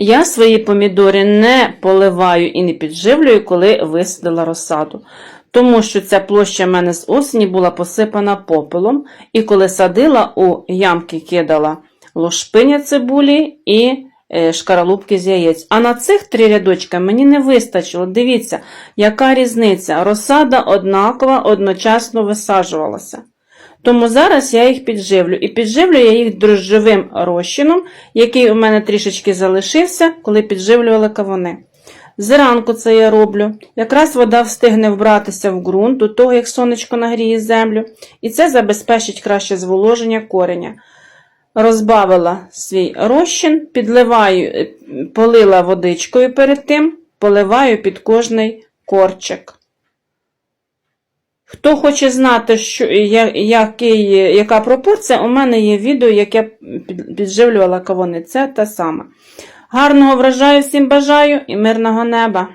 Я свої помідори не поливаю і не підживлюю, коли висадила розсаду. Тому що ця площа в мене з осені була посипана попелом, і коли садила, у ямки кидала лошпиня цибулі і е, шкаралупки з яєць. А на цих три рядочка мені не вистачило. Дивіться, яка різниця. Розсада однакова одночасно висаджувалася. Тому зараз я їх підживлю. І підживлю я їх дрожжовим розчином, який у мене трішечки залишився, коли підживлювали кавуни. Зранку це я роблю. Якраз вода встигне вбратися в ґрунт до того, як сонечко нагріє землю, і це забезпечить краще зволоження кореня. Розбавила свій розчин, підливаю, е, полила водичкою перед тим, поливаю під кожний корчик. Хто хоче знати, що, я- який, яка пропорція, у мене є відео, як я підживлювала кавуни. Це те саме. Гарного врожаю всім бажаю і мирного неба!